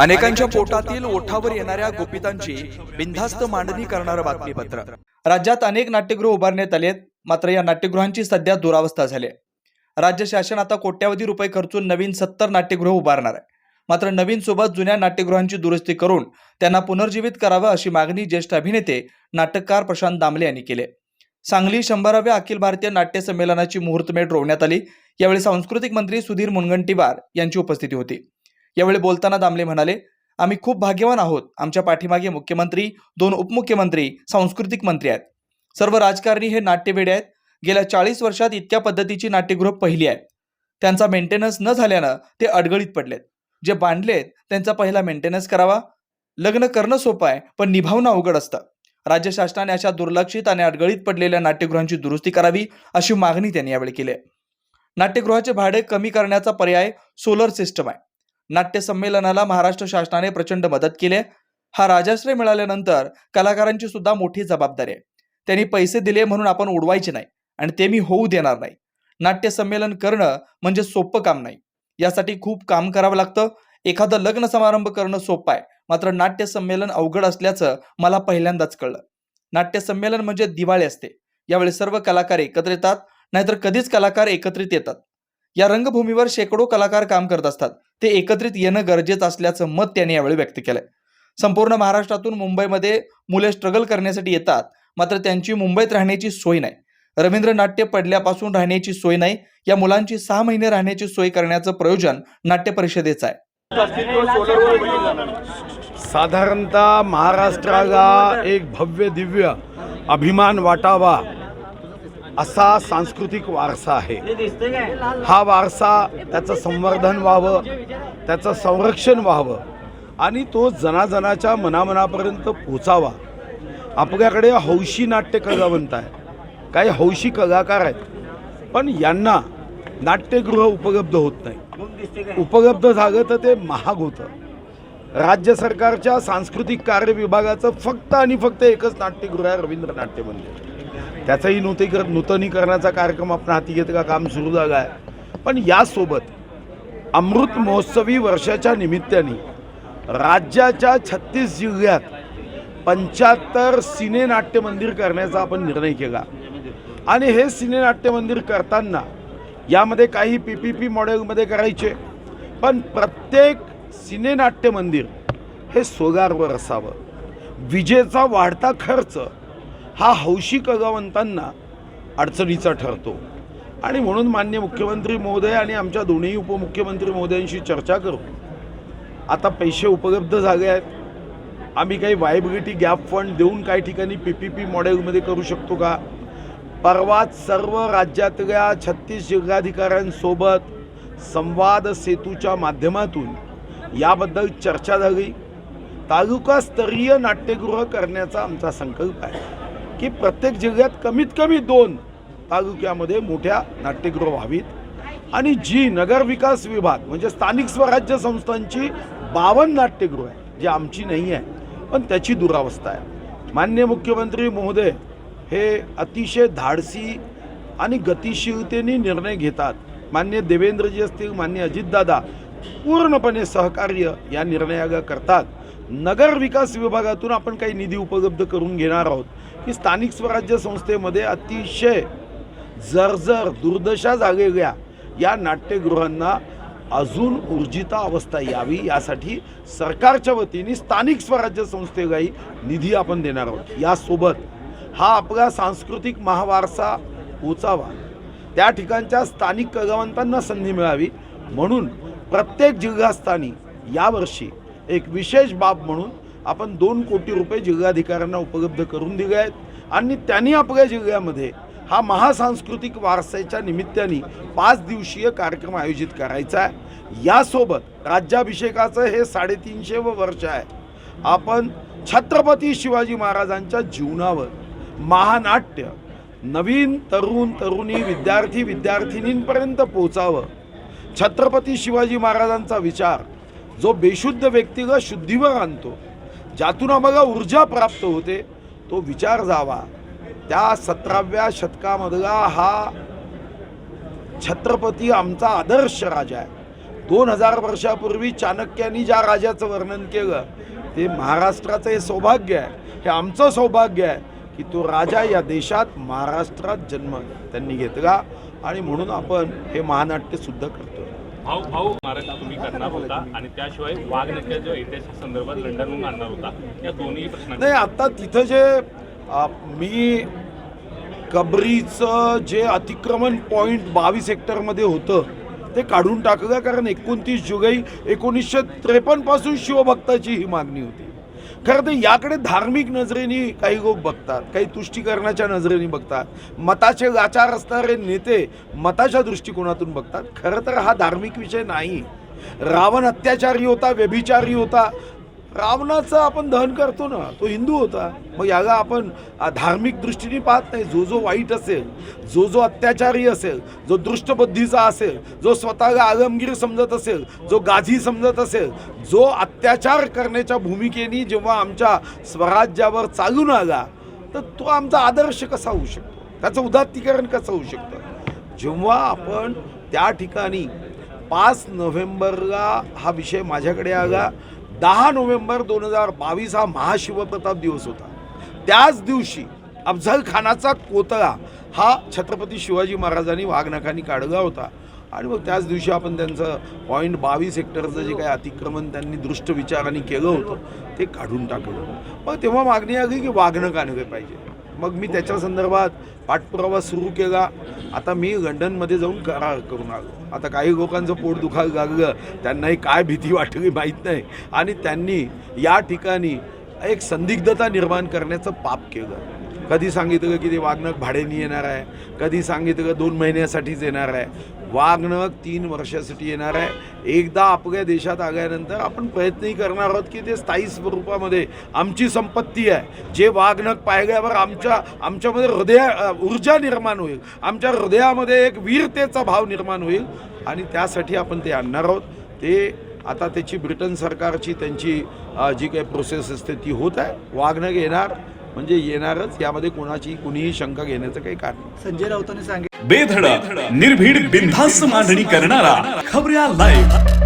अनेकांच्या पोटातील ओठावर येणाऱ्या गोपितांची बिनधास्त मांडणी करणारं बातमीपत्र. राज्यात अनेक नाट्यगृह उभारण्यात आले मात्र या नाट्यगृहांची सध्या दुरावस्था झाली राज्य शासन आता कोट्यावधी रुपये खर्चून नवीन सत्तर नाट्यगृह उभारणार आहे. मात्र नवीन सोबत जुन्या नाट्यगृहांची दुरुस्ती करून त्यांना पुनर्जीवित करावं अशी मागणी ज्येष्ठ अभिनेते नाटककार प्रशांत दामले यांनी केली सांगली शंभराव्या अखिल भारतीय नाट्य संमेलनाची मुहूर्तमेढ रोवण्यात आली. यावेळी सांस्कृतिक मंत्री सुधीर मुनगंटीवार यांची उपस्थिती होती. यावेळी बोलताना दामले म्हणाले आम्ही खूप भाग्यवान आहोत. आमच्या पाठीमागे मुख्यमंत्री दोन उपमुख्यमंत्री सांस्कृतिक मंत्री आहेत. सर्व राजकारणी हे नाट्यवेडे आहेत. गेल्या चाळीस वर्षात इतक्या पद्धतीची नाट्यगृह पहिली आहेत. त्यांचा मेंटेनन्स न झाल्यानं ते अडगळीत पडलेत. जे बांधलेत त्यांचा पहिला मेंटेनन्स करावा. लग्न करणं सोपं आहे पण निभावणं अवघड असतं. राज्य शासनाने अशा दुर्लक्षित आणि अडगळीत पडलेल्या नाट्यगृहांची दुरुस्ती करावी अशी मागणी त्यांनी यावेळी केली आहे. नाट्यगृहाचे भाडे कमी करण्याचा पर्याय सोलर सिस्टम आहे. नाट्य संमेलनाला महाराष्ट्र शासनाने प्रचंड मदत केली आहे. हा राजाश्रय मिळाल्यानंतर कलाकारांची सुद्धा मोठी जबाबदारी आहे. त्यांनी पैसे दिले म्हणून आपण उडवायचे नाही आणि ते मी होऊ देणार नाही. नाट्य संमेलन करणं म्हणजे सोपं काम नाही. यासाठी खूप काम करावं लागतं. एखादं लग्न समारंभ करणं सोपं आहे. मात्र नाट्य संमेलन अवघड असल्याचं मला पहिल्यांदाच कळलं. नाट्य संमेलन म्हणजे दिवाळी असते. यावेळी सर्व कलाकार एकत्र येतात. नाहीतर कधीच कलाकार एकत्रित येतात. या रंगभूमीवर शेकडो कलाकार काम करत असतात. ते एकत्रित येणं गरजेचं असल्याचं मत त्यांनी यावेळी व्यक्त केलंय. संपूर्ण महाराष्ट्रातून मुंबईमध्ये मुले स्ट्रगल करण्यासाठी येतात मात्र त्यांची मुंबईत राहण्याची सोय नाही. रवींद्र नाट्य पडल्यापासून राहण्याची सोय नाही या मुलांची सहा महिने राहण्याची सोय करण्याचं प्रयोजन नाट्य परिषदेचं आहे. साधारणतः महाराष्ट्राला एक भव्य दिव्य अभिमान वाटावा असा सांस्कृतिक वारसा आहे. हा वारसा त्याचं संवर्धन व्हावं त्याचं संरक्षण व्हावं आणि तो जनाजनाच्या मनामनापर्यंत पोचावा. आपल्याकडे हौशी नाट्य कलावंत आहे काही हौशी कलाकार आहेत. पण यांना नाट्यगृह उपलब्ध होत नाही. उपलब्ध झालं तर ते महाग होतं. राज्य सरकारच्या सांस्कृतिक कार्य विभागाचं फक्त आणि फक्त एकच नाट्यगृह आहे रवींद्र नाट्य मंदिर. त्याचंही नूतनीकर नूतनीकरणाचा कार्यक्रम आपण हाती घेतला काम सुरू झाला आहे. पण यासोबत अमृत महोत्सवी वर्षाच्या निमित्ताने राज्याच्या छत्तीस जिल्ह्यात पंच्याहत्तर सिने नाट्य मंदिर करण्याचा आपण निर्णय केला. आणि हे सिने नाट्य मंदिर करताना यामध्ये काही पी पी पी मॉडेलमध्ये करायचे पण प्रत्येक सिने नाट्य मंदिर हे सोगारवर असावं. विजेचा वाढता खर्च हा हौशी कलावंतांना अडचणीचा ठरतो. आणि म्हणून मान्य मुख्यमंत्री महोदय आणि आमच्या दोन्ही उपमुख्यमंत्री महोदयांशी चर्चा करू. आता पैसे उपलब्ध झाले आहेत. आम्ही काही वायबिलिटी गॅप फंड देऊन काही ठिकाणी पी पी पी मॉडेलमध्ये करू शकतो का? परवाच सर्व राज्यातल्या छत्तीस जिल्हाधिकाऱ्यांसोबत संवाद सेतूच्या माध्यमातून याबद्दल चर्चा झाली. तालुकास्तरीय नाट्यगृह करण्याचा आमचा संकल्प आहे. की प्रत्येक जिल्ह्यात कमीत कमी दोन तालुक्यामध्ये मोठ्या नाट्यगृह व्हावीत. आणि जी नगरविकास विभाग म्हणजे स्थानिक स्वराज्य संस्थांची बावन्न नाट्यगृह आहे जी आमची नाही आहे पण त्याची दुरावस्था आहे. मान्य मुख्यमंत्री महोदय हे अतिशय धाडसी आणि गतिशीलतेने निर्णय घेतात. मान्य देवेंद्रजी असतील मान्य अजितदादा पूर्णपणे सहकार्य या निर्णयाला करतात. नगर विकास विभागातून आपण काही निधी उपलब्ध करून घेणार आहोत. की स्थानिक स्वराज्य संस्थेमध्ये अतिशय जर्जर दुर्दशा झालेल्या या नाट्यगृहांना अजून ऊर्जिता अवस्था यावी यासाठी सरकारच्या वतीने स्थानिक स्वराज्य संस्थेलाही निधी आपण देणार आहोत. यासोबत हा आपला सांस्कृतिक महावारसा पोचावा. त्या ठिकाणच्या स्थानिक कलावंतांना संधी मिळावी. म्हणून प्रत्येक जिल्हास्थानी यावर्षी एक विशेष बाब म्हणून आपण दोन कोटी रुपये जिल्हाधिकाऱ्यांना उपलब्ध करून दिले आहेत. आणि त्यांनी आपल्या जिल्ह्यामध्ये हा महासांस्कृतिक वारसाच्या निमित्ताने पाच दिवसीय कार्यक्रम आयोजित करायचा आहे. यासोबत राज्याभिषेकाचं हे साडेतीनशे वर्ष आहे. आपण छत्रपती शिवाजी महाराजांच्या जीवनावर महानाट्य नवीन तरुण तरुणी विद्यार्थी विद्यार्थिनींपर्यंत पोचावं छत्रपती शिवाजी महाराजांचा विचार जो बेशुद्ध व्यक्तीला शुद्धीवर आणतो ज्यातून आम्हाला ऊर्जा प्राप्त होते तो विचार जावा. त्या सतराव्या शतकामधला हा छत्रपती आमचा आदर्श राजा आहे. दोन हजार वर्षापूर्वी चाणक्यांनी ज्या राजाचं वर्णन केलं ते महाराष्ट्राचं हे सौभाग्य आहे. हे आमचं सौभाग्य आहे की तो राजा या देशात महाराष्ट्रात जन्म त्यांनी घेतला आणि म्हणून आपण हे महानाट्यसुद्धा करतो भाऊ भाऊ स्मारक तुम्ही करणार होता आणि त्याशिवाय वाघनक्या जो ऐतिहासिक संदर्भात लंडनहून आणणार होता या दोन्ही प्रश्न नाही आता तिथं जे मी कबरीचं जे अतिक्रमण पॉईंट बावीस हेक्टरमध्ये होतं ते काढून टाकलं कारण एकोणतीस जुलै एकोणीसशे त्रेपन्नपासून शिवभक्ताची ही मागणी होती. खरं तर याकडे धार्मिक नजरेने काही लोक बघतात काही तुष्टीकरणाच्या नजरेने बघतात. मताचे लाचार असणारे नेते मताच्या दृष्टिकोनातून बघतात. खरं तर हा धार्मिक विषय नाही. रावण अत्याचारी होता व्यभिचारी होता. रावणाचं आपण दहन करतो ना तो हिंदू होता. मग याला आपण धार्मिक दृष्टीने पाहत नाही. जो जो वाईट असेल जो जो अत्याचारी असेल जो दृष्टबुद्धीचा असेल जो स्वतःला आलमगीर समजत असेल जो गाझी समजत असेल जो अत्याचार करण्याच्या भूमिकेने जेव्हा आमच्या स्वराज्यावर चालून आला तर तो आमचा आदर्श कसा होऊ शकतो? त्याचं उदात्तीकरण कसं होऊ शकतं? जेव्हा आपण त्या ठिकाणी पाच नोव्हेंबरला हा विषय माझ्याकडे आला दहा नोव्हेंबर दोन हजार बावीस हा महाशिवप्रताप दिवस होता. त्याच दिवशी अफझल खानाचा कोतळा हा छत्रपती शिवाजी महाराजांनी वाघनखांनी काढला होता. आणि मग त्याच दिवशी आपण त्यांचं पॉईंट बावीस हेक्टरचं जे काही अतिक्रमण त्यांनी दृष्ट विचाराने केलं होतं ते काढून टाकलं मग तेव्हा मागणी आली की वाघनख आणले पाहिजे. मग मी त्याच्या संदर्भात पाठपुरावा सुरू केला. आता मी लंडनमध्ये जाऊन करार करून आलो. आता काही लोकांचं पोट दुखायला लागलं. त्यांनाही काय भीती वाटली माहीत नाही. आणि त्यांनी या ठिकाणी एक संदिग्धता निर्माण करण्याचं पाप केलं. कधी सांगितलं की ते वागणक भाड्याने येणार आहे? कधी सांगितलं दोन महिन्यासाठीच येणार आहे? वागणक तीन वर्षासाठी येणार आहे. एकदा आपल्या देशात आल्यानंतर आपण प्रयत्नही करणार आहोत की ते स्थायी स्वरूपामध्ये आमची संपत्ती आहे. जे वागणक पाहिल्यावर आमच्या आमच्यामध्ये हृदय ऊर्जा निर्माण होईल. आमच्या हृदयामध्ये एक वीरतेचा भाव निर्माण होईल. आणि त्यासाठी आपण ते आणणार आहोत. ते आता त्याची ब्रिटन सरकारची त्यांची जी काही प्रोसेस असते ती होत आहे. वाघनक येणार. म्हणजे येणारच यामध्ये कोणाची कुणीही शंका घेण्याचं काही कारण. संजय राऊतांनी सांगितलं बेधडक निर्भीड बिनधास्त मांडणी करणारा खबऱ्या लाईव्ह